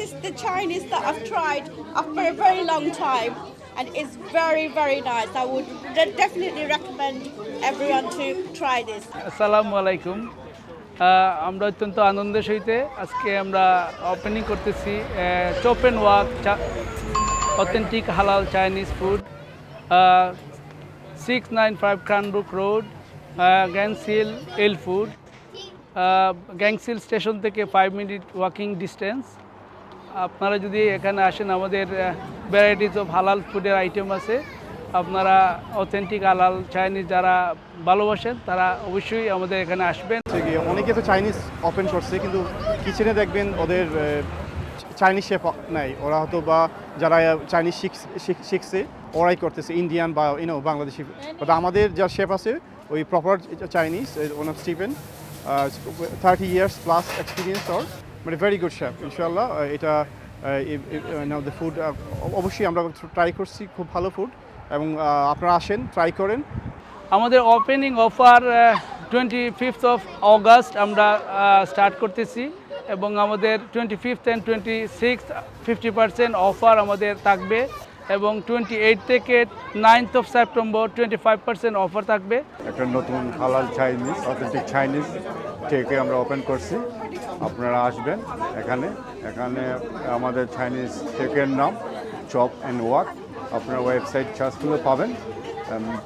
is the Chinese that I've tried after a very long time, and it's very, very nice. I would de- definitely recommend everyone to try this. আসসালামু আলাইকুম আমরা অত্যন্ত আনন্দের সহিতে আজকে আমরা opening করতেছি chop and wok authentic halal Chinese food six nine five Cranbrook road Gants Hill L food Gants Hill station থেকে ফাইভ মিনিট ওয়াকিং ডিস্টেন্স আপনারা যদি এখানে আসেন আমাদের ভ্যারাইটিস অফ হালাল ফুডের আইটেম আছে। আপনারা অথেন্টিক হালাল চাইনিজ যারা ভালোবাসেন তারা অবশ্যই আমাদের এখানে আসবেন। অনেকে তো চাইনিজ ওপেন করছে কিন্তু কিচেনে দেখবেন ওদের চাইনিজ শেফ নাই। ওরা হয়তো বা যারা চাইনিজ শিখছে ওরাই করতেছে ইন্ডিয়ান বা ইউনো বাংলাদেশি। বাট আমাদের যা শেফ আছে ওই proper Chinese owner Steven thirty years plus experience ওর। মানে ভেরি গুড শেফ ইনশাল্লাহ এটা দ্য ফুড অবশ্যই আমরা ট্রাই করছি খুব ভালো ফুড এবং আপনারা আসেন ট্রাই করেন। আমাদের opening offer twenty fifth of August আমরা স্টার্ট করতেছি, এবং আমাদের twenty fifth and twenty six fifty percent offer আমাদের থাকবে। এবং টোয়েন্টি এইট থেকে ninth of September twenty five percent offer থাকবে। একটা নতুন হালাল চাইনিজ অথেন্টিক চাইনিজ টেকে আমরা ওপেন করছি। আপনারা আসবেন এখানে। এখানে আমাদের চাইনিজ টেকের নাম চপ অ্যান্ড ওয়াক আপনারা ওয়েবসাইট চার্জগুলো পাবেন।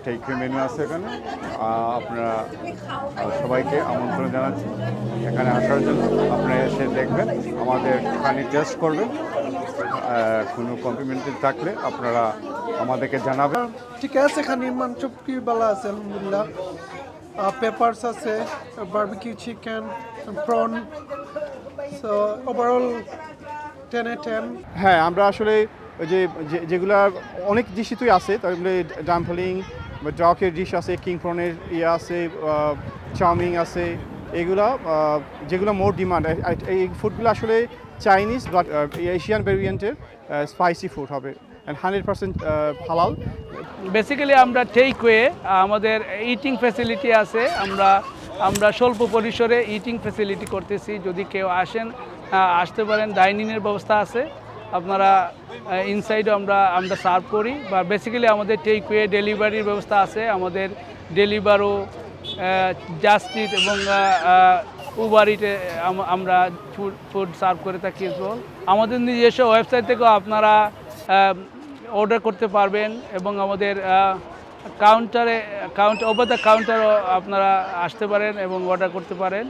টেক মেনু আছে এখানে। আপনারা সবাইকে আমন্ত্রণ জানাচ্ছি। এখানে আসার জন্য আপনারা এসে দেখবেন, আমাদের পানি টেস্ট করবেন। কোনো কমপ্লিমেন্টারি থাকলে আপনারা আমাদেরকে জানাবেন। ঠিক আছে এখানে চুপকি বালা আছে আলহামদুলিল্লাহ। পেপারস আছে barbecue chicken prawn so overall টেনে টেন হ্যাঁ আমরা আসলে ওই যে যেগুলা অনেক ডিশই তুই আছে মধ্যে ডাম্পলিং ডকের ডিশ আছে কিং প্রনের ইয়ে আছে চাউমিন আছে এগুলা যেগুলো মোর ডিমান্ড এই ফুডগুলো আসলে চাইনিজ বা এশিয়ান ভেরিয়েন্টের স্পাইসি ফুড হবে and hundred percent halal basically আমরা টেক ওয়ে আমাদের ইটিং ফ্যাসিলিটি আছে। আমরা আমরা স্বল্প পরিসরে ইটিং ফ্যাসিলিটি করতেছি। যদি কেউ আসেন আসতে পারেন ডাইনিংয়ের ব্যবস্থা আছে। আপনারা ইনসাইডও আমরা আমরা সার্ভ করি। বা বেসিক্যালি আমাদের টেক ওয়ে ডেলিভারির ব্যবস্থা আছে। আমাদের ডেলিভারও জাস্টিট এবং উবার ইটে আমরা ফুড ফুড সার্ভ করে থাকি আমাদের নিজস্ব ওয়েবসাইট থেকেও আপনারা অর্ডার করতে পারবেন এবং আমাদের কাউন্টারে কাউন্টার ওভার দ্য কাউন্টারও আপনারা আসতে পারেন এবং অর্ডার করতে পারেন